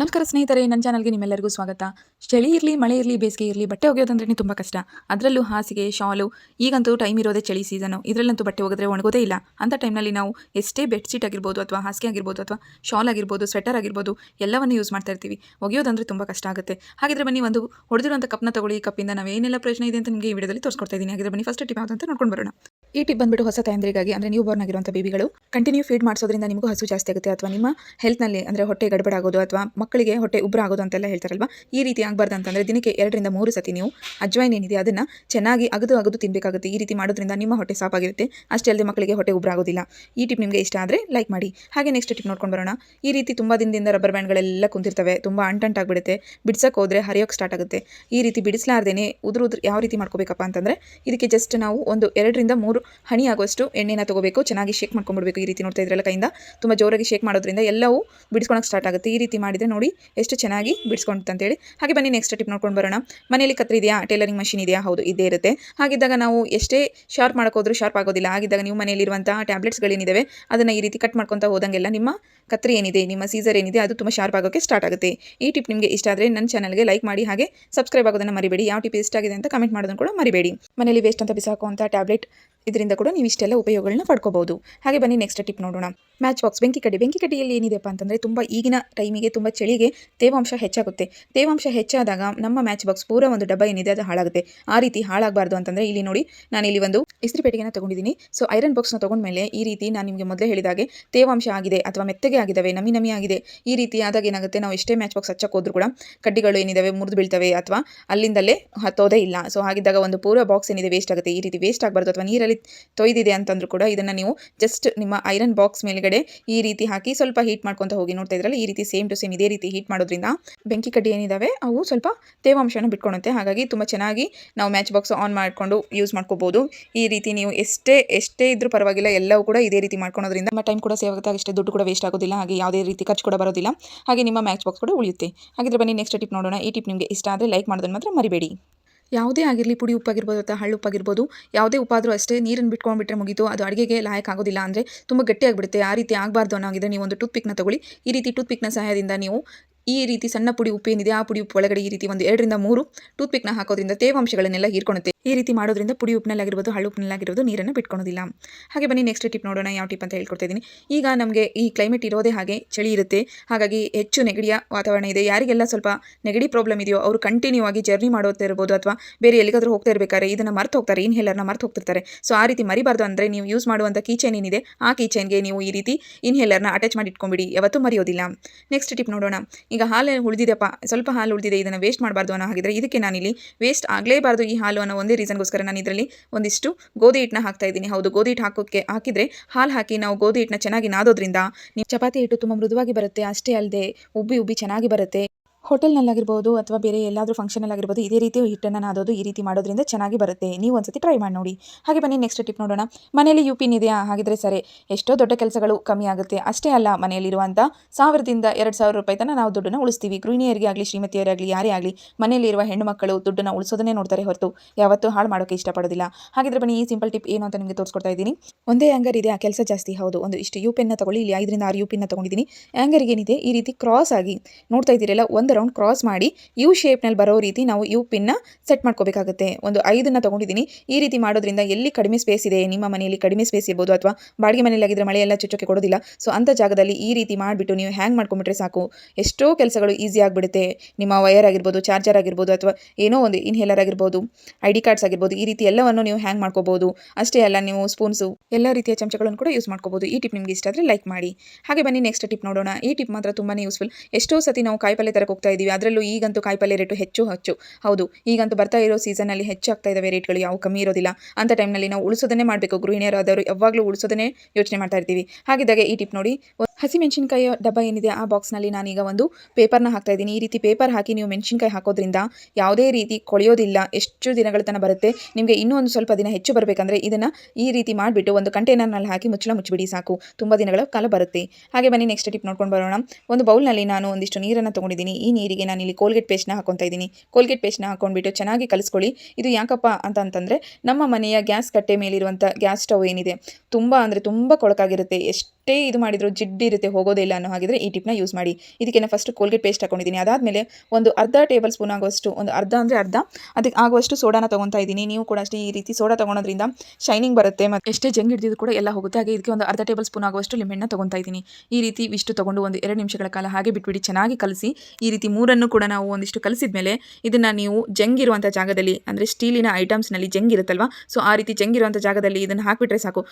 ನಮಸ್ಕಾರ ಸ್ನೇಹಿತರೆ, ನನ್ನ ಚಾನಲ್ಗೆ ನಿಮ್ಮೆಲ್ಲರಿಗೂ ಸ್ವಾಗತ. ಚಳಿ ಇರಲಿ, ಮಳೆ ಇರಲಿ, ಬೇಸಿಗೆ ಇರಲಿ, ಬಟ್ಟೆ ಒಗೆಯೋದಂದ್ರೆ ತುಂಬ ಕಷ್ಟ. ಅದರಲ್ಲೂ ಹಾಸಿಗೆ, ಶಾಲು, ಈಗಂತೂ ಟೈಮ್ ಇರೋದೇ ಚಳಿ ಸೀಸನು ಇದರಲ್ಲಂತೂ ಬಟ್ಟೆ ಒಗೆದ್ರೆ ಒಣಗೋದೇ ಇಲ್ಲ. ಅಂಥ ಟೈಮ್ನಲ್ಲಿ ನಾವು ಎಷ್ಟೇ ಬೆಡ್ಶೀಟ್ ಆಗಿರ್ಬೋದು ಅಥವಾ ಹಾಸಿಗೆ ಆಗಿರ್ಬೋದು ಅಥವಾ ಶಾಲ್ ಆಗಿರ್ಬೋದು ಸ್ವೆಟರ್ ಆಗಿರ್ಬೋದು, ಎಲ್ಲವನ್ನು ಯೂಸ್ ಮಾಡ್ತಾ ಇರ್ತೀವಿ. ಒಗೆಯೋದಂದ್ರೆ ತುಂಬ ಕಷ್ಟ ಆಗುತ್ತೆ. ಹಾಗಿದ್ರೆ ಬನ್ನಿ ಒಂದು ಹೊಡೆದಿರುವಂಥ ಕಪ್ನ ತಗೊಳ್ಳಿ ಕಪ್ಪಿಂದ. ನಾವು ಏನೆಲ್ಲ ಪ್ರಯೋಜನ ಇದೆ ಅಂತ ನಿಮಗೆ ಈ ವಿಡಿಯೋದಲ್ಲಿ ತೋರಿಸ್ಕೊಡ್ತಾ ಇದ್ದೀನಿ. ಹಾಗಿದ್ರೆ ಬನ್ನಿ ಫಸ್ಟ್ ಟಿಪ್ ಅಂತ ನೋಡ್ಕೊಂಡು ಬರೋಣ. ಈ ಟಿಪ್ ಬಂದ್ಬಿಟ್ಟು ಹೊಸ ತಾಯಂದ್ರಿಗಾಗಿ, ಅಂದರೆ ನ್ಯೂ ಬೋರ್ನ್ ಆಗಿರುವಂಥ ಬೇಬಿಗಳು ಕಂಟಿನ್ಯೂ ಫೀಡ್ ಮಾಡಿಸೋದ್ರಿಂದ ನಿಮಗೂ ಹಸು ಜಾಸ್ತಿ ಆಗುತ್ತೆ ಅಥವಾ ನಿಮ್ಮ ಹೆಲ್ತ್ನಲ್ಲಿ ಅಂದರೆ ಹೊಟ್ಟೆ ಗಡಬಡ ಆಗೋದು ಅಥವಾ ಮಕ್ಕಳಿಗೆ ಹೊಟ್ಟೆ ಉಬ್ರ ಆಗೋದು ಅಂತೆಲ್ಲ ಹೇಳ್ತಾರಲ್ವಾ? ಈ ರೀತಿ ಆಗಬಾರ್ದು ಅಂತಂದರೆ ದಿನಕ್ಕೆ ಎರಡರಿಂದ ಮೂರು ಸತಿ ನೀವು ಅಜ್ವೈನ್ ಏನಿದೆ ಅದನ್ನು ಚೆನ್ನಾಗಿ ಅಗದು ಅಗದು ತಿನ್ನಬೇಕಾಗುತ್ತೆ ಈ ರೀತಿ ಮಾಡೋದ್ರಿಂದ ನಿಮ್ಮ ಹೊಟ್ಟೆ ಸಾಪಾಗಿರುತ್ತೆ ಅಷ್ಟೇ ಅಲ್ಲದೆ ಮಕ್ಕಳಿಗೆ ಹೊಟ್ಟೆ ಉಬ್ರ ಆಗೋದಿಲ್ಲ. ಈ ಟಿಪ್ ನಿಮಗೆ ಇಷ್ಟ ಆದರೆ ಲೈಕ್ ಮಾಡಿ. ಹಾಗೆ ನೆಕ್ಸ್ಟ್ ಟಿಪ್ ನೋಡ್ಕೊಂಡು ಬರೋಣ. ಈ ರೀತಿ ತುಂಬ ದಿನದಿಂದ ರಬ್ಬರ್ ಬ್ಯಾಂಡ್ಗಳೆಲ್ಲ ಕುಂತಿರ್ತವೆ. ತುಂಬ ಅಂಟಂಟಾಗ್ಬಿಡುತ್ತೆ ಬಿಡ್ಸಕ್ಕೆ ಹೋದರೆ ಹರಿಯೋಕ್ಕೆ ಸ್ಟಾರ್ಟ್ ಆಗುತ್ತೆ. ಈ ರೀತಿ ಬಿಡಿಸ್ಲಾರ್ದೇನೆ ಉದುರು ಉದುರು ಯಾವ ರೀತಿ ಮಾಡ್ಕೋಬೇಕಪ್ಪ ಅಂತಂದರೆ, ಇದಕ್ಕೆ ಜಸ್ಟ್ ನಾವು ಒಂದು ಎರಡರಿಂದ ಮೂರು ಹನಿ ಆಗೋಷ್ಟು ಎಣ್ಣೆನ ತಗೋಬೇಕು, ಚೆನ್ನಾಗಿ ಶೇಕ್ ಮಾಡ್ಕೊಂಡ್ಬಿಡ್ಬೇಕು ಈ ರೀತಿ ನೋಡ್ತಾ ಇದ್ರಲ್ಲ ಕೈಯಿಂದ. ತುಂಬ ಜೋರಾಗಿ ಶೇಕ್ ಮಾಡೋದ್ರಿಂದ ಎಲ್ಲವೂ ಬಿಡಿಸ್ಕೊಳಕ್ಕೆ ಸ್ಟಾರ್ಟ್ ಆಗುತ್ತೆ. ಈ ರೀತಿ ಮಾಡಿದರೆ ನೋಡಿ ಎಷ್ಟು ಚೆನ್ನಾಗಿ ಬಿಡಿಸ್ಕೊಂತ ಅಂತೇಳಿ. ಹಾಗೆ ಬನ್ನಿ ನೆಕ್ಸ್ಟ್ ಟಿಪ್ ನೋಡ್ಕೊಂಡು ಬರೋಣ. ಮನೆಯಲ್ಲಿ ಕತ್ತರಿ ಇದೆಯಾ? ಟೈಲರಿಂಗ್ ಮಷಿನ್ ಇದೆಯಾ? ಹೌದು ಇದೇ ಇರುತ್ತೆ. ಹಾಗಿದ್ದಾಗ ನಾವು ಎಷ್ಟೇ ಶಾರ್ಪ್ ಮಾಡೋಕೋದ್ರೂ ಶಾರ್ಪ್ ಆಗೋದಿಲ್ಲ. ಹಾಗಿದ್ದಾಗ ನೀವು ಮನೆಯಲ್ಲಿರುವಂತಹ ಟ್ಯಾಬ್ಲೆಟ್ಸ್ಗಳೇನಿದ್ದಾವೆ ಅದನ್ನು ಈ ರೀತಿ ಕಟ್ ಮಾಡ್ಕೊತಾ ಹೋದಂಗೆಲ್ಲ ನಿಮ್ಮ ಕತ್ರಿ ಏನಿದೆ, ನಿಮ್ಮ ಸೀಸರ್ ಏನಿದೆ, ಅದು ತುಂಬ ಶಾರ್ಪ್ ಆಗೋಕ್ಕೆ ಸ್ಟಾರ್ಟ್ ಆಗುತ್ತೆ. ಈ ಟಿಪ್ ನಿಮಗೆ ಇಷ್ಟ ಆದರೆ ನನ್ನ ಚಾನಲ್ಗೆ ಲೈಕ್ ಮಾಡಿ, ಹಾಗೆ ಸಬ್ಸ್ಕ್ರೈಬ್ ಆಗೋದನ್ನು ಮರಿಬೇಡಿ. ಯಾವ ಟಿಪ್ ಇಷ್ಟ ಆಗಿದೆ ಅಂತ ಕಮೆಂಟ್ ಮಾಡೋದನ್ನು ಕೂಡ ಮರಿಬೇಡಿ. ಮನೆಯಲ್ಲಿ ವೇಸ್ಟ್ ಅಂತ ಬಿಸಾಕುವಂಥ ಟ್ಯಾಬ್ಲೆಟ್ ಇದರಿಂದ ಕೂಡ ನೀವು ಇಷ್ಟೆಲ್ಲ ಉಪಯೋಗಗಳನ್ನ ಪಡ್ಕೋಬಹುದು ಹಾಗೆ ಬನ್ನಿ ನೆಕ್ಸ್ಟ್ ಟಿಪ್ ನೋಡೋಣ. ಮ್ಯಾಚ್ ಬಾಕ್ಸ್ ಬೆಂಕಿ ಕಡ್ಡಿ. ಬೆಂಕಿ ಕಡ್ಡಿಯಲ್ಲಿ ಏನಿದೆಪ್ಪ ಅಂತಂದರೆ ತುಂಬ ಈಗಿನ ಟೈಮಿಗೆ ತುಂಬ ಚಳಿಗೆ ತೇವಾಂಶ ಹೆಚ್ಚಾಗುತ್ತೆ. ತೇವಾಂಶ ಹೆಚ್ಚಾದಾಗ ನಮ್ಮ ಮ್ಯಾಚ್ ಬಾಕ್ಸ್ ಪೂರ ಒಂದು ಡಬ್ಬ ಏನಿದೆ ಅದು ಹಾಳಾಗುತ್ತೆ. ಆ ರೀತಿ ಹಾಳಾಗಬಾರ್ದು ಅಂತಂದರೆ ಇಲ್ಲಿ ನೋಡಿ ನಾನು ಇಲ್ಲಿ ಒಂದು ಇಸ್ತ್ರಿ ಪೆಟ್ಟಿಗೆನ ತೊಗೊಂಡಿದ್ದೀನಿ. ಸೊ ಐರನ್ ಬಾಕ್ಸ್ನ ತೊಗೊಂಡ್ಮೇಲೆ ಈ ರೀತಿ ನಾನು ನಿಮಗೆ ಮೊದಲೇ ಹೇಳಿದಾಗೆ ತೇವಾಂಶ ಆಗಿದೆ ಅಥವಾ ಮೆತ್ತಗೆ ಆಗಿದ್ದಾವೆ, ನಮಿ ನಮಿ ಆಗಿದೆ, ಈ ರೀತಿ ಆದಾಗ ಏನಾಗುತ್ತೆ ನಾವು ಎಷ್ಟೇ ಮ್ಯಾಚ್ ಬಾಕ್ಸ್ ಹಚ್ಚಕ್ಕೆ ಕೂಡ ಕಡ್ಡಿಗಳು ಏನಿದಾವೆ ಮುರಿದು ಬೀಳ್ತವೆ ಅಥವಾ ಅಲ್ಲಿಂದಲೇ ಹತ್ತೋದೇ ಇಲ್ಲ. ಸೊ ಹಾಗಿದ್ದಾಗ ಒಂದು ಪೂರ ಬಾಕ್ಸ್ ಏನಿದೆ ವೇಸ್ಟ್ ಆಗುತ್ತೆ. ಈ ರೀತಿ ವೇಸ್ಟ್ ಆಗಬಾರ್ದು ಅಥವಾ ನೀರಲ್ಲಿ ತೊಯ್ದಿದೆ ಅಂತಂದ್ರೂ ಕೂಡ ಇದನ್ನು ನೀವು ಜಸ್ಟ್ ನಿಮ್ಮ ಐರನ್ ಬಾಕ್ಸ್ ಮೇಲ್ಗಡೆ ಈ ರೀತಿ ಹಾಕಿ ಸ್ವಲ್ಪ ಹೀಟ್ ಮಾಡ್ಕೊತ ಹೋಗಿ ನೋಡ್ತಾ ಇದ್ರಲ್ಲ, ಈ ರೀತಿ ಸೇಮ್ ಟು ಸೇಮ್ ಇದೇ ರೀತಿ ಹೀಟ್ ಮಾಡೋದ್ರಿಂದ ಬೆಂಕಿ ಕಡ್ಡಿ ಏನಿದ್ದಾವೆ ಅವು ಸ್ವಲ್ಪ ತೇವಾಂಶನ ಬಿಟ್ಕೊಳುತ್ತೆ. ಹಾಗಾಗಿ ತುಂಬ ಚೆನ್ನಾಗಿ ನಾವು ಮ್ಯಾಚ್ ಬಾಕ್ಸ್ ಆನ್ ಮಾಡಿಕೊಂಡು ಯೂಸ್ ಮಾಡ್ಕೋಬೋದು. ಈ ರೀತಿ ನೀವು ಎಷ್ಟೇ ಎಷ್ಟೇ ಇದ್ರೂ ಪರವಾಗಿಲ್ಲ, ಎಲ್ಲವೂ ಕೂಡ ಇದೇ ರೀತಿ ಮಾಡ್ಕೊಳೋದ್ರಿಂದ ನಮ್ಮ ಟೈಮ್ ಕೂಡ ಸೇವ್ ಆಗುತ್ತೆ. ಅಷ್ಟೇ ದುಡ್ಡು ಕೂಡ ವೇಸ್ಟ್ ಆಗೋದಿಲ್ಲ, ಹಾಗೆ ಯಾವುದೇ ರೀತಿ ಖರ್ಚು ಕೂಡ ಬರೋದಿಲ್ಲ. ಹಾಗೆ ನಿಮ್ಮ ಮ್ಯಾಚ್ ಬಾಕ್ಸ್ ಕೂಡ ಉಳಿಯುತ್ತೆ. ಹಾಗಿದ್ರೆ ಬನ್ನಿ ನೆಕ್ಸ್ಟ್ ಟಿಪ್ ನೋಡೋಣ. ಈ ಟಿಪ್ ನಿಮಗೆ ಇಷ್ಟ ಆದರೆ ಲೈಕ್ ಮಾಡೋದನ್ನು ಮಾತ್ರ ಮರಿಬೇಡಿ. ಯಾವುದೇ ಆಗಿರಲಿ, ಪುಡಿ ಉಪ್ಪಾಗಿರ್ಬೋದು ಅಥವಾ ಹಳ್ಳು ಉಪ್ಪಾಗಿರ್ಬೋದು, ಯಾವುದೇ ಉಪ್ಪಾದರೂ ಅಷ್ಟೇ ನೀರನ್ನು ಬಿಟ್ಕೊಂಡ್ಬಿಟ್ರೆ ಮುಗಿತು. ಅದು ಅಡುಗೆಗೆ ಲಾಯಕ್ ಆಗೋದಿಲ್ಲ ಅಂದರೆ ತುಂಬ ಗಟ್ಟಿಯಾಗಿಬಿಡುತ್ತೆ. ಆ ರೀತಿ ಆಗಬಾರ್ದು ಅನ್ನೋಂಗಿದ್ರೆ ನೀವು ಒಂದು ಟೂತ್ ಪಿಕ್ನ ತಗೊಳ್ಳಿ. ಈ ರೀತಿ ಟೂತ್ ಪಿಕ್ನ ಸಹಾಯದಿಂದ ನೀವು ಈ ರೀತಿ ಸಣ್ಣ ಪುಡಿ ಉಪ್ಪು ಏನಿದೆ, ಆ ಪುಡಿ ಉಪ್ಪು ಒಳಗಡೆ ಈ ರೀತಿ ಒಂದು ಎರಡರಿಂದ ಮೂರು ಟೂತ್ ಪಿಕ್ನ ಹಾಕೋದ್ರಿಂದ ತೇವಾಂಶಗಳನ್ನೆಲ್ಲ ಹೀರ್ಕೊಳುತ್ತೆ ಈ ರೀತಿ ಮಾಡೋದ್ರಿಂದ ಪುಡಿ ಉಪ್ಪಿನಲ್ಲಾಗಿರ್ಬೋದು ಹಳ್ಳು ಉಪ್ಪಿನಲ್ಲಾಗಿರ್ಬೋದು ನೀರನ್ನು ಬಿಟ್ಕೊಳೋದಿಲ್ಲ ಹಾಗೆ ಬನ್ನಿ ನೆಕ್ಸ್ಟ್ ಟಿಪ್ ನೋಡೋಣ ಯಾವ ಟಿಪ್ ಅಂತ ಹೇಳ್ಕೊಡ್ತಾ ಇದ್ದೀನಿ. ಈಗ ನಮಗೆ ಈ ಕ್ಲೈಮೇಟ್ ಇರೋದೇ ಹಾಗೆ ಚಳಿ ಇರುತ್ತೆ. ಹಾಗಾಗಿ ಹೆಚ್ಚು ನೆಗಡಿಯ ವಾತಾವರಣ ಇದೆ. ಯಾರಿಗೆಲ್ಲ ಸ್ವಲ್ಪ ನೆಗಡಿ ಪ್ರಾಬ್ಲಮ್ ಇದೆಯೋ ಅವರು ಕಂಟಿನ್ಯೂ ಆಗಿ ಜರ್ನಿ ಮಾಡೋತಾ ಇರ್ಬೋದು ಅಥವಾ ಬೇರೆ ಎಲ್ಲಿಗಾದರೂ ಹೋಗ್ತಾ ಇರಬೇಕಾದ್ರೆ ಇದನ್ನು ಮರ್ತು ಹೋಗ್ತಾರೆ ಇನ್ಹೇಲರ್ನ ಮರ್ತು ಹೋಗ್ತಿರ್ತಾರೆ. ಸೊ ಆ ರೀತಿ ಮರಿಬಾರ್ದು ಅಂದರೆ ನೀವು ಯೂಸ್ ಮಾಡುವಂಥ ಕೀಚೈನ್ ಏನಿದೆ, ಆ ಕೀಚೈನ್ಗೆ ನೀವು ಈ ರೀತಿ ಇನ್ಹೇಲರ್ನ ಅಟ್ಯಾಚ್ ಮಾಡಿ ಇಟ್ಕೊಂಬಿಡಿ ಯಾವತ್ತೂ ಮರೆಯೋದಿಲ್ಲ. ನೆಕ್ಸ್ಟ್ ಟಿಪ್ ನೋಡೋಣ. ಈಗ ಹಾಲು ಉಳಿದಿದೆಪ್ಪ ಸ್ವಲ್ಪ ಹಾಲು ಉಳಿದಿದೆ, ಇದನ್ನು ವೇಸ್ಟ್ ಮಾಡಬಾರ್ದು ಅನ್ನೋ ಹಾಗಿದ್ರೆ ಇದಕ್ಕೆ ನಾನಿಲ್ಲಿ ವೇಸ್ಟ್ ಆಗಲೇಬಾರ್ದು ಈ ಹಾಲು ಅನ್ನೋ ಒಂದೇ ರೀಸನ್ಗೋಸ್ಕರ ನಾನು ಇದರಲ್ಲಿ ಒಂದಿಷ್ಟು ಗೋಧಿ ಹಿಟ್ಟನ್ನ ಹಾಕ್ತಾ ಇದ್ದೀನಿ. ಹೌದು, ಗೋಧಿ ಹಿಟ್ಟು ಹಾಕೋಕ್ಕೆ ಹಾಕಿದರೆ ಹಾಲು ಹಾಕಿ ನಾವು ಗೋಧಿ ಹಿಟ್ಟನ್ನ ಚೆನ್ನಾಗಿ ನಾದೋದ್ರಿಂದ ನೀವು ಚಪಾತಿ ಹಿಟ್ಟು ತುಂಬ ಮೃದುವಾಗಿ ಬರುತ್ತೆ, ಅಷ್ಟೇ ಅಲ್ಲದೆ ಉಬ್ಬಿ ಉಬ್ಬಿ ಚೆನ್ನಾಗಿ ಬರುತ್ತೆ. ಹೋಟೆಲ್ನಲ್ಲಾಗಿರ್ಬೋದು ಅಥವಾ ಬೇರೆ ಎಲ್ಲಾದರೂ ಫಂಕ್ಷನಲ್ಲಾಗಿರ್ಬೋದು ಇದೇ ರೀತಿ ಹಿಟ್ಟನ್ನು ನಾದೋದು ಈ ರೀತಿ ಮಾಡೋದ್ರಿಂದ ಚೆನ್ನಾಗಿ ಬರುತ್ತೆ. ನೀವು ಒಂದ್ಸತಿ ಟ್ರೈ ಮಾಡಿ ನೋಡಿ. ಹಾಗೆ ಬನ್ನಿ ನೆಕ್ಸ್ಟ್ ಟಿಪ್ ನೋಡೋಣ. ಮನೆಯಲ್ಲಿ ಯು ಪಿನ್ ಇದೆಯಾ ಹಾಗಿದ್ರೆ ಸರಿ. ಎಷ್ಟೋ ದೊಡ್ಡ ಕೆಲಸಗಳು ಕಮ್ಮಿ ಆಗುತ್ತೆ. ಅಷ್ಟೇ ಅಲ್ಲ ಮನೆಯಲ್ಲಿರುವಂಥ ಸಾವಿರದಿಂದ ಎರಡು ಸಾವಿರ ರೂಪಾಯಿ ತನಕ ನಾವು ದುಡ್ಡನ್ನು ಉಳಿಸ್ತೀವಿ. ಗೃಹಿಣಿಯರಿಗೆ ಆಗಲಿ, ಶ್ರೀಮತಿಯರಾಗಲಿ, ಯಾರೇ ಆಗಲಿ, ಮನೆಯಲ್ಲಿರುವ ಹೆಣ್ಣು ಮಕ್ಕಳು ದುಡ್ಡನ್ನು ಉಳಿಸೋದನ್ನೇ ನೋಡ್ತಾರೆ ಹೊರತು. ಯಾವತ್ತೂ ಹಾಳು ಮಾಡೋಕ್ಕೆ ಇಷ್ಟಪಡೋದಿಲ್ಲ. ಹಾಗಿದ್ರೆ ಬನ್ನಿ, ಈ ಸಿಂಪಲ್ ಟಿಪ್ ಏನು ಅಂತ ನಿಮಗೆ ತೋರಿಸ್ಕೊಡ್ತಾ ಇದ್ದೀನಿ. ಒಂದೇ ಆ್ಯಂಗರ್ ಇದೆ, ಆ ಕೆಲಸ ಜಾಸ್ತಿ. ಹೌದು, ಒಂದು ಇಷ್ಟು ಯು ಪೆನ್ನ ತಗೊಳ್ಳಿ. ಇಲ್ಲಿ ಐದರಿಂದ ಆರು ಯು ಪಿನ್ನ ತೊಗೊಂಡಿದ್ದೀನಿ. ಆ್ಯಂಗರ್ಗೆ ಏನಿದೆ? ಈ ರೀತಿ ಕ್ರಾಸ್ ಆಗಿ ನೋಡ್ತಾ ಇದ್ದೀರಲ್ಲ, ಒಂದು ರೌಂಡ್ ಕ್ರಾಸ್ ಮಾಡಿ ಯು ಶೇಪ್ನಲ್ಲಿ ಬರೋ ರೀತಿ ನಾವು ಯು ಪಿನ್ನ ಸೆಟ್ ಮಾಡ್ಕೋಬೇಕಾಗುತ್ತೆ. ಒಂದು ಐದನ್ನು ತೊಗೊಂಡಿದ್ದೀನಿ. ಈ ರೀತಿ ಮಾಡೋದ್ರಿಂದ ಎಲ್ಲಿ ಕಡಿಮೆ ಸ್ಪೇಸ್ ಇದೆ, ನಿಮ್ಮ ಮನೆಯಲ್ಲಿ ಕಡಿಮೆ ಸ್ಪೇಸ್ ಇರ್ಬೋದು ಅಥವಾ ಬಾಡಿಗೆ ಮನೆಯಲ್ಲಾಗಿದ್ದರೆ ಮಳೆ ಎಲ್ಲ ಚುಚ್ಚೋಕ್ಕೆ ಕೊಡೋದಿಲ್ಲ. ಸೊ ಅಂಥ ಜಾಗದಲ್ಲಿ ಈ ರೀತಿ ಮಾಡಿಬಿಟ್ಟು ನೀವು ಹ್ಯಾಂಗ್ ಮಾಡ್ಕೊಂಬಿಟ್ರೆ ಸಾಕು. ಎಷ್ಟೋ ಕೆಲಸಗಳು ಈಸಿ ಆಗಿಬಿಡುತ್ತೆ. ನಿಮ್ಮ ವಯರ್ ಆಗಿರ್ಬೋದು ಚಾರ್ಜರ್ ಆಗಿರ್ಬೋದು ಅಥವಾ ಏನೋ ಒಂದು ಇನ್ಹೇಲರ್ ಆಗಿರ್ಬೋದು ಐ ಕಾರ್ಡ್ಸ್ ಆಗಿರ್ಬೋದು, ಈ ರೀತಿ ಎಲ್ಲವನ್ನು ನೀವು ಹ್ಯಾಂಗ್ ಮಾಡ್ಕೋಬೋದು. ಅಷ್ಟೇ ಅಲ್ಲ, ನೀವು ಸ್ಪೂನ್ಸು ಎಲ್ಲ ರೀತಿಯ ಚಮಚಗಳನ್ನು ಕೂಡ ಯೂಸ್ ಮಾಡ್ಕೋಬೋದು. ಈ ಟಿಪ್ ನಿಮಗೆ ಇಷ್ಟ ಆದರೆ ಲೈಕ್ ಮಾಡಿ. ಹಾಗೆ ಬನ್ನಿ ನೆಕ್ಸ್ಟ್ ಟಿಪ್ ನೋಡೋಣ. ಈ ಟಿಪ್ ಮಾತ್ರ ತುಂಬಾ ಯೂಸ್ಫುಲ್ ಎಷ್ಟೋ ಸತಿ ನಾವು ಕಾಯಿಪಲ್ಲೆ ತರಕ್ಕೆ ಹೋಗ್ತಾ ಇದ್ದೀವಿ ಅದರಲ್ಲೂ ಈಗಂತೂ ಕಾಯಿಪಲ್ಲೆ ರೇಟು ಹೆಚ್ಚು ಹೆಚ್ಚು. ಹೌದು, ಈಗಂತೂ ಬರ್ತಾ ಇರೋ ಸೀಸನಲ್ಲಿ ಹೆಚ್ಚಾಗ್ತಾ ಇದ್ದಾವೆ ರೇಟ್ಗಳು, ಯಾವ ಕಮ್ಮಿ ಇರೋದಿಲ್ಲ. ಅಂಥ ಟೈಮ್ನಲ್ಲಿ ನಾವು ಉಳಿಸೋದನ್ನೇ ಮಾಡಬೇಕು. ಗೃಹಿಣಿಯರಾದವರು ಯಾವಾಗಲೂ ಉಳಿಸೋದನ್ನೇ ಯೋಚನೆ ಮಾಡ್ತಾ ಇರ್ತೀವಿ. ಹಾಗಿದ್ದಾಗ ಈ ಟಿಪ್ ನೋಡಿ ಹಸಿಮೆಣಸಿನ್ಕಾಯಿ ಡಬ್ಬ ಏನಿದೆ ಆ ಬಾಕ್ಸ್ನಲ್ಲಿ ನಾನೀಗ ಒಂದು ಪೇಪರ್ನ ಹಾಕ್ತಾ ಇದ್ದೀನಿ. ಈ ರೀತಿ ಪೇಪರ್ ಹಾಕಿ ನೀವು ಮೆಣಸಿನಕಾಯಿ ಹಾಕೋದ್ರಿಂದ ಯಾವುದೇ ರೀತಿ ಕೊಳೆಯೋದಿಲ್ಲ. ಎಷ್ಟು ದಿನಗಳ ತನಕ ಬರುತ್ತೆ? ನಿಮಗೆ ಇನ್ನೂ ಒಂದು ಸ್ವಲ್ಪ ದಿನ ಹೆಚ್ಚು ಬರಬೇಕಂದ್ರೆ ಇದನ್ನು ಈ ರೀತಿ ಮಾಡಿಬಿಟ್ಟು ಒಂದು ಕಂಟೈನರ್ನಲ್ಲಿ ಹಾಕಿ ಮುಚ್ಚಳ ಮುಚ್ಚಿಬಿಡಿ ಸಾಕು. ತುಂಬ ದಿನಗಳ ಕಾಲ ಬರುತ್ತೆ. ಹಾಗೆ ಬನ್ನಿ ನೆಕ್ಸ್ಟ್ ಟಿಪ್ ನೋಡ್ಕೊಂಡು ಬರೋಣ. ಒಂದು ಬೌಲ್ನಲ್ಲಿ ನಾನು ಒಂದಿಷ್ಟು ನೀರನ್ನು ತೊಗೊಂಡಿದ್ದೀನಿ. ಈ ನೀರಿಗೆ ನಾನು ಇಲ್ಲಿ ಕೋಲ್ಗೇಟ್ ಪೇಸ್ಟ್ನ ಹಾಕೊತಾ ಇದ್ದೀನಿ. ಕೋಲ್ಗೇಟ್ ಪೇಸ್ಟ್ನ ಹಾಕೊಂಡ್ಬಿಟ್ಟು ಚೆನ್ನಾಗಿ ಕಲಿಸ್ಕೊಳ್ಳಿ. ಇದು ಯಾಕಪ್ಪ ಅಂತ ಅಂತಂದರೆ ನಮ್ಮ ಮನೆಯ ಗ್ಯಾಸ್ ಕಟ್ಟೆ ಮೇಲಿರುವಂಥ ಗ್ಯಾಸ್ ಸ್ಟವ್ ಏನಿದೆ, ತುಂಬ ಅಂದರೆ ತುಂಬ ಕೊಳಕಾಗಿರುತ್ತೆ. ಎಷ್ಟು ಎಷ್ಟೇ ಇದು ಮಾಡಿದ್ರು ಜಿಡ್ಡಿರುತ್ತೆ ಹೋಗೋದೇ ಇಲ್ಲ ಅನ್ನೋ ಹಾಗಿದ್ರೆ ಈ ಟಿಪ್ನ ಯೂಸ್ ಮಾಡಿ. ಇದಕ್ಕೆ ನಾನು ಫಸ್ಟ್ ಕೋಲ್ಗೇಟ್ ಪೇಸ್ಟ್ ಹಾಕೊಂಡಿದ್ದೀನಿ. ಅದಾದಮೇಲೆ ಒಂದು ಅರ್ಧ ಟೇಬಲ್ ಸ್ಪೂನ್ ಆಗುವಷ್ಟು, ಒಂದು ಅರ್ಧ ಅಂದರೆ ಅರ್ಧ, ಅದಕ್ಕೆ ಆಗುವಷ್ಟು ಸೋಡಾನ ತೊಗೊತಾ ಇದ್ದೀನಿ. ನೀವು ಕೂಡ ಅಷ್ಟೇ ಈ ರೀತಿ ಸೋಡಾ ತೊಗೊಳೋದ್ರಿಂದ ಶೈನಿಂಗ್ ಬರುತ್ತೆ ಮತ್ತು ಎಷ್ಟೇ ಜಂಗ್ ಹಿಡಿದಿದ್ದು ಕೂಡ ಎಲ್ಲ ಹೋಗುತ್ತೆ. ಹಾಗೆ ಇದಕ್ಕೆ ಒಂದು ಅರ್ಧ ಟೇಬಲ್ ಸ್ಪೂನ್ ಆಗುವಷ್ಟು ಲಿಂಬೆಣ್ಣೆ ತೊಗೊತಾ ಇದ್ದೀನಿ. ಈ ರೀತಿ ಇಷ್ಟು ತೊಗೊಂಡು ಒಂದು ಎರಡು ನಿಮಿಷಗಳ ಕಾಲ ಹಾಗೆ ಬಿಟ್ಬಿಡಿ, ಚೆನ್ನಾಗಿ ಕಲಸಿ. ಈ ರೀತಿ ಮೂರನ್ನು ಕೂಡ ನಾವು ಒಂದಿಷ್ಟು ಕಲಿಸಿದ ಮೇಲೆ ಇದನ್ನು ನೀವು ಜಂಗಿರುವಂಥ ಜಾಗದಲ್ಲಿ, ಅಂದರೆ ಸ್ಟೀಲಿನ ಐಟಮ್ಸ್ನಲ್ಲಿ ಜಂಗ್ ಇರುತ್ತಲ್ವ? ಸೊ ಆ ರೀತಿ ಜಂಗ್ ಇರುವಂಥ ಜಾಗದಲ್ಲಿ ಇದನ್ನು ಹಾಕಿಬಿಟ್ರೆ ಸಾಕು.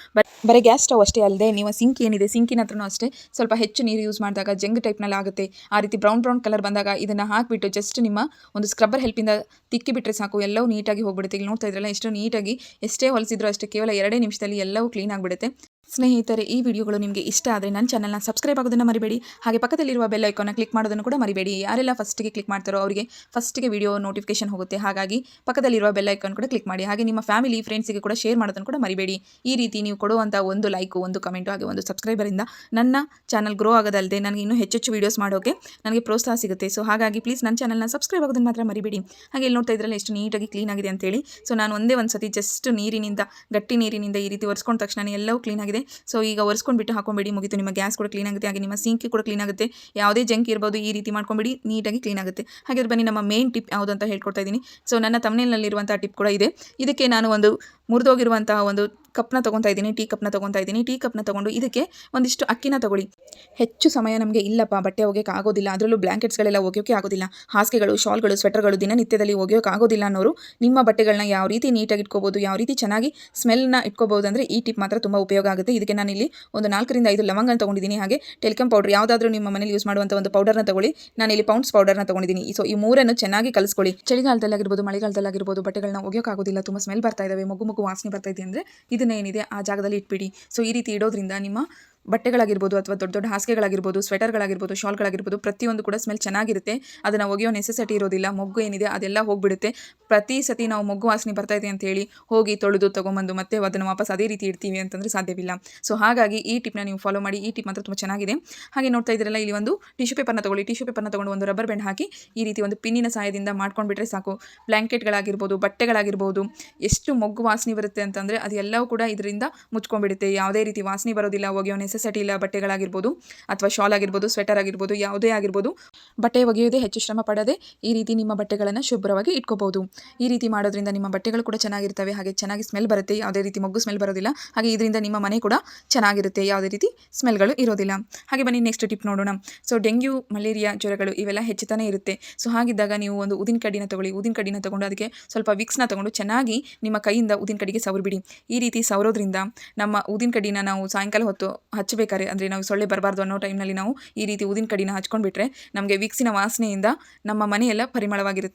ಬರೀ ಗ್ಯಾಸ್ ಸ್ಟವ್ ಅಷ್ಟೇ ಅಲ್ಲದೆ, ನೀವು ಸಿಂಕ್ ಏನಿದೆ ಸಿಂಕಿನ ಹತ್ರನೂ ಅಷ್ಟೇ. ಸ್ವಲ್ಪ ಹೆಚ್ಚು ನೀರು ಯೂಸ್ ಮಾಡಿದಾಗ ಜಂಗ್ ಟೈಪ್ನಲ್ಲಿ ಆಗುತ್ತೆ. ಆ ರೀತಿ ಬ್ರೌನ್ ಬ್ರೌನ್ ಕಲರ್ ಬಂದಾಗ ಇದನ್ನು ಹಾಕಿಬಿಟ್ಟು ಜಸ್ಟ್ ನಿಮ್ಮ ಒಂದು ಸ್ಕ್ರಬ್ಬರ್ ಹೆಲ್ಪಿಂದ ತಿಕ್ಕಿಬಿಟ್ರೆ ಸಾಕು. ಎಲ್ಲವೂ ನೀಟಾಗಿ ಹೋಗ್ಬಿಡುತ್ತೆ. ಇಲ್ಲಿ ನೋಡ್ತಾ ಇದ್ರಲ್ಲ, ಎಷ್ಟು ನೀಟಾಗಿ ಎಷ್ಟೇ ಹೊಲಿಸಿದ್ರು ಅಷ್ಟೇ, ಕೇವಲ ಎರಡೇ ನಿಮಿಷದಲ್ಲಿ ಎಲ್ಲವೂ ಕ್ಲೀನ್ ಆಗಿಬಿಡುತ್ತೆ. ಸ್ನೇಹಿತರೆ, ಈ ವಿಡಿಯೋಗಳು ನಿಮಗೆ ಇಷ್ಟ ಆದರೆ ನನ್ನ ಚಾನಲ್ನ ಸಬ್ಸ್ಕ್ರೈಬ್ ಆಗೋದನ್ನು ಮರಿಬೇಡಿ. ಹಾಗೆ ಪಕ್ಕದಲ್ಲಿರುವ ಬೆಲ್ ಐಕಾನ್ನ ಕ್ಲಿಕ್ ಮಾಡೋದನ್ನು ಕೂಡ ಮರಿಬೇಡಿ. ಯಾರೆಲ್ಲ ಫಸ್ಟಿಗೆ ಕ್ಲಿಕ್ ಮಾಡ್ತಾರೋ ಅವರಿಗೆ ಫಸ್ಟಿಗೆ ವಿಡಿಯೋ ನೋಟಿಫಿಕೇಶನ್ ಹೋಗುತ್ತೆ. ಹಾಗಾಗಿ ಪಕ್ಕದಲ್ಲಿರುವ ಬೆಲ್ ಐಕಾನ್ ಕೂಡ ಕ್ಲಿಕ್ ಮಾಡಿ. ಹಾಗೆ ನಿಮ್ಮ ಫ್ಯಾಮಿಲಿ ಫ್ರೆಂಡ್ಸಿಗೆ ಕೂಡ ಶೇರ್ ಮಾಡೋದನ್ನು ಕೂಡ ಮರಿಬೇಡಿ. ಈ ರೀತಿ ನೀವು ಕೊಡುವಂಥ ಒಂದು ಲೈಕು ಒಂದು ಕಮೆಂಟು ಹಾಗೆ ಒಂದು ಸಬ್ಸ್ಕ್ರೈಬರಿಂದ ನನ್ನ ಚಾನಲ್ ಗ್ರೋ ಆಗೋದಲ್ಲದೆ ನನಗೆ ಇನ್ನೂ ಹೆಚ್ಚೆಚ್ಚು ವೀಡಿಯೋಸ್ ಮಾಡೋಕ್ಕೆ ನನಗೆ ಪ್ರೋತ್ಸಾಹ ಸಿಗುತ್ತೆ. ಸೊ ಹಾಗಾಗಿ ಪ್ಲೀಸ್ ನನ್ನ ಚಾನಲ್ನ ಸಬ್ಸ್ಕ್ರೈಬ್ ಆಗೋದನ್ನು ಮಾತ್ರ ಮರಿಬೇಡಿ. ಹಾಗೆ ಇಲ್ಲಿ ನೋಡ್ತಾ ಇದ್ರಲ್ಲ ಎಷ್ಟು ನೀಟಾಗಿ ಕ್ಲೀನ್ ಆಗಿದೆ ಅಂತೇಳಿ. ಸೊ ನಾನು ಒಂದೇ ಒಂದು ಸತಿ ಜಸ್ಟ್ ನೀರಿನಿಂದ, ಗಟ್ಟಿ ನೀರಿನಿಂದ ಈ ರೀತಿ ಒರೆಸ್ಕೊಂಡ ತಕ್ಷಣ ಎಲ್ಲವೂ ಕ್ಲೀನ್ ಆಗಿದೆ. ಸೊ ಈಗ ಒರೆಸ್ಕೊಂಡ್ಬಿಟ್ಟು ಹಾಕೊಂಬೇಡಿ, ಮುಗಿತು. ನಿಮ್ಮ ಗ್ಯಾಸ್ ಕೂಡ ಕ್ಲೀನ್ ಆಗುತ್ತೆ. ಹಾಗೆ ನಿಮ್ಮ ಸಿಂಕಿ ಕೂಡ ಕ್ಲೀನ್ ಆಗುತ್ತೆ. ಯಾವುದೇ ಜಂಕ್ ಇರ್ಬೋದು, ಈ ರೀತಿ ಮಾಡ್ಕೊಂಬಿಡಿ ನೀಟಾಗಿ ಕ್ಲೀನ್ ಆಗುತ್ತೆ. ಹಾಗೆ ಬನ್ನಿ, ನಮ್ಮ ಮೇನ್ ಟಿಪ್ ಯಾವುದು ಅಂತ ಹೇಳ್ಕೊಡ್ತಾ ಇದ್ದೀನಿ. ಸೊ ನನ್ನ ತಮ್ಮನೇಲಿರುವಂಥ ಟಿಪ್ ಕೂಡ ಇದೆ. ಇದಕ್ಕೆ ನಾನು ಒಂದು ಮುರಿದೋಗಿರುವಂತಹ ಒಂದು ಕಪ್ನ ತೊಗೊತಾ ಇದ್ದೀನಿ, ಟೀ ಕಪ್ನ ತೊಗೊತಾ ಇದ್ದೀನಿ, ಟೀ ಕಪ್ನ ತೊಗೊಂಡು ಇದಕ್ಕೆ ಒಂದಿಷ್ಟು ಅಕ್ಕಿನ ತಗೊಳ್ಳಿ. ಹೆಚ್ಚು ಸಮಯ ನಮಗೆ ಇಲ್ಲಪ್ಪ, ಬಟ್ಟೆ ಒಗೆಯೋಕೆ ಆಗೋದಿಲ್ಲ. ಅದರಲ್ಲೂ ಬ್ಲ್ಯಾಂಕೆಟ್ಸ್ಗಳೆಲ್ಲ ಒಗೆಯೋಕೆ ಆಗೋದಿಲ್ಲ. ಹಾಸಿಗೆಗಳು, ಶಾಲ್ಗಳು, ಸ್ವೆಟರ್ಗಳು ದಿನನಿತ್ಯದಲ್ಲಿ ಒಗೆಯೋಕೆ ಆಗೋದಿಲ್ಲ ಅನ್ನೋರು ನಿಮ್ಮ ಬಟ್ಟೆಗಳನ್ನ ಯಾವ ರೀತಿ ನೀಟಾಗಿ ಇಟ್ಕೋಬೋದು, ಯಾವ ರೀತಿ ಚೆನ್ನಾಗಿ ಸ್ಮೆಲ್ನ ಇಟ್ಕೋಬೋದು ಅಂದರೆ ಈ ಟಿಪ್ ಮಾತ್ರ ತುಂಬ ಉಪಯೋಗ ಆಗುತ್ತೆ. ಇದಕ್ಕೆ ನಾನು ಇಲ್ಲಿ ಒಂದು ನಾಲ್ಕರಿಂದ ಐದು ಲವಂಗನ ತೊಗೊಂಡಿದ್ದೀನಿ. ಹಾಗೆ ಟೆಲ್ಕಮ್ ಪೌಡರ್, ಯಾವುದಾದ್ರೂ ನಿಮ್ಮ ಮನೇಲಿ ಯೂಸ್ ಮಾಡುವಂಥ ಒಂದು ಪೌಡರ್ನ ತಗೊಳ್ಳಿ. ನಾನು ಇಲ್ಲಿ ಪೌಂಡ್ಸ್ ಪೌಡರ್ನ ತೊಗೊಂಡಿದ್ದೀನಿ. ಸೊ, ಈ ಮೂರನ್ನು ಚೆನ್ನಾಗಿ ಕಲಿಸ್ಕೊಳ್ಳಿ. ಚಳಿಗಾಲದಲ್ಲಾಗಿರ್ಬೋದು, ಮಳೆಗಾಲದಲ್ಲಾಗಿರ್ಬೋದು ಬಟ್ಟೆಗಳನ್ನ ಒಗೆಯೋಕ್ಕಾಗೋದಿಲ್ಲ ತುಂಬ ಸ್ಮೆಲ್ ಬರ್ತಾ ಇದ್ದಾವೆ ಮಗು ಮಗು ವಾಸನೆ ಬರ್ತಾ ಇದೆ ಅಂದರೆ ಇದನ್ನ ಏನಿದೆ ಆ ಜಾಗದಲ್ಲಿ ಇಟ್ಬಿಡಿ. ಸೊ ಈ ರೀತಿ ಇಡೋದ್ರಿಂದ ನಿಮ್ಮ ಬಟ್ಟೆಗಳಾಗಿರ್ಬೋದು ಅಥವಾ ದೊಡ್ಡ ದೊಡ್ಡ ಹಾಸಿಗೆಗಳಾಗಿರ್ಬೋದು ಸ್ವೆಟರ್ಗಳಾಗಿರ್ಬೋದು ಶಾಲ್ಗಳಾಗಿರ್ಬೋದು, ಪ್ರತಿಯೊಂದು ಕೂಡ ಸ್ಮೆಲ್ ಚೆನ್ನಾಗಿರುತ್ತೆ. ಅದನ್ನು ಒಗೆಯೋ ನೆಸೆಸಿಟಿ ಇರೋದಿಲ್ಲ. ಮೊಗ್ಗು ಏನಿದೆ ಅದೆಲ್ಲ ಹೋಗ್ಬಿಡುತ್ತೆ. ಪ್ರತಿ ಸತಿ ನಾವು ಮೊಗ್ಗು ವಾಸನೆ ಬರ್ತಾ ಇದೆ ಅಂತ ಹೇಳಿ ಹೋಗಿ ತೊಳೆದು ತೊಗೊಂಬಂದು ಮತ್ತೆ ಅದನ್ನು ವಾಪಸ್ ಅದೇ ರೀತಿ ಇಡ್ತೀವಿ ಅಂತಂದರೆ ಸಾಧ್ಯವಿಲ್ಲ. ಸೊ ಹಾಗಾಗಿ ಈ ಟಿಪ್ನ ನೀವು ಫಾಲೋ ಮಾಡಿ. ಈ ಟಿಪ್ ಮಾತ್ರ ತುಂಬ ಚೆನ್ನಾಗಿದೆ. ಹಾಗೆ ನೋಡ್ತಾ ಇದ್ರಲ್ಲ ಇಲ್ಲಿ ಒಂದು ಟಿಶ್ಯೂ ಪೇಪರ್ನ ತೊಗೊಳ್ಳಿ. ಟಿಶ್ಯೂ ಪೇಪರ್ನ ತಗೊಂಡು ಒಂದು ರಬ್ಬರ್ ಬ್ಯಾಂಡ್ ಹಾಕಿ ಈ ರೀತಿ ಒಂದು ಪಿನ್ನಿನ ಸಹಾಯದಿಂದ ಮಾಡ್ಕೊಂಡ್ಬಿಟ್ರೆ ಸಾಕು. ಬ್ಲ್ಯಾಂಕೆಟ್ಗಳಾಗಿರ್ಬೋದು ಬಟ್ಟೆಗಳಾಗಿರ್ಬೋದು, ಎಷ್ಟು ಮೊಗ್ಗು ವಾಸನೆ ಬರುತ್ತೆ ಅಂತಂದರೆ ಅದೆಲ್ಲವೂ ಕೂಡ ಇದರಿಂದ ಮುಚ್ಕೊಂಡ್ಬಿಡುತ್ತೆ. ಯಾವುದೇ ರೀತಿ ವಾಸನೆ ಬರೋದಿಲ್ಲ, ಒಗೆಯೋ ನೆಸೆಸಿಟಿ ಇಲ್ಲ, ಬಟ್ಟೆಗಳಾಗಿರ್ಬೋದು ಅಥವಾ ಶಾಲ್ ಆಗಿರ್ಬೋದು ಸ್ವೆಟರ್ ಆಗಿರ್ಬೋದು, ಯಾವುದೇ ಆಗಿರ್ಬೋದು, ಬಟ್ಟೆ ಒಗೆಯೋದೇ ಹೆಚ್ಚು ಶ್ರಮ ಪಡದೆ ಈ ರೀತಿ ನಿಮ್ಮ ಬಟ್ಟೆಗಳನ್ನು ಶುಭ್ರವಾಗಿ ಇಟ್ಕೋಬಹುದು. ಈ ರೀತಿ ಮಾಡೋದ್ರಿಂದ ನಿಮ್ಮ ಬಟ್ಟೆಗಳು ಕೂಡ ಚೆನ್ನಾಗಿರ್ತವೆ. ಹಾಗೆ ಚೆನ್ನಾಗಿ ಸ್ಮೆಲ್ ಬರುತ್ತೆ. ಯಾವುದೇ ರೀತಿ ಮಗ್ಗು ಸ್ಮೆಲ್ ಬರೋದಿಲ್ಲ. ಹಾಗೆ ಇದರಿಂದ ನಿಮ್ಮ ಮನೆ ಕೂಡ ಚೆನ್ನಾಗಿರುತ್ತೆ. ಯಾವುದೇ ರೀತಿ ಸ್ಮೆಲ್ಗಳು ಇರೋದಿಲ್ಲ. ಹಾಗೆ ಬನ್ನಿ ನೆಕ್ಸ್ಟ್ ಟಿಪ್ ನೋಡೋಣ. ಸೊ ಡೆಂಗ್ಯೂ, ಮಲೇರಿಯಾ ಜ್ವರಗಳು ಇವೆಲ್ಲ ಹೆಚ್ಚುತ್ತಾನೆ ಇರುತ್ತೆ. ಸೊ ಹಾಗಿದ್ದಾಗ ನೀವು ಒಂದು ಉದಿನ ಕಡ್ಡಿನ ತಗೊಳ್ಳಿ. ಉದಿನ ಕಡ್ಡಿನ ತಗೊಂಡು ಅದಕ್ಕೆ ಸ್ವಲ್ಪ ವಿಕ್ಸ್ನ ತಗೊಂಡು ಚೆನ್ನಾಗಿ ನಿಮ್ಮ ಕೈಯಿಂದ ಉದಿನ ಕಡ್ಡಿಗೆ ಸವರ್ಬಿಡಿ ಈ ರೀತಿ ಸವರೋದ್ರಿಂದ ನಮ್ಮ ಉದಿನ ಕಡ್ಡಿನ ನಾವು ಸಾಯಂಕಾಲ ಹೊತ್ತು ಹಚ್ಚಬೇಕಾದ್ರೆ ಅಂದರೆ ನಾವು ಸೊಳ್ಳೆ ಬರಬಾರ್ದು ಅನ್ನೋ ಟೈಮ್ನಲ್ಲಿ ನಾವು ಈ ರೀತಿ ಊದಿನ ಕಡ್ಡಿನ ಹಚ್ಕೊಂಡ್ಬಿಟ್ರೆ ನಮಗೆ ವಿಕ್ಸಿನ ವಾಸನೆಯಿಂದ ನಮ್ಮ ಮನೆಯೆಲ್ಲ ಪರಿಮಳವಾಗಿರುತ್ತೆ.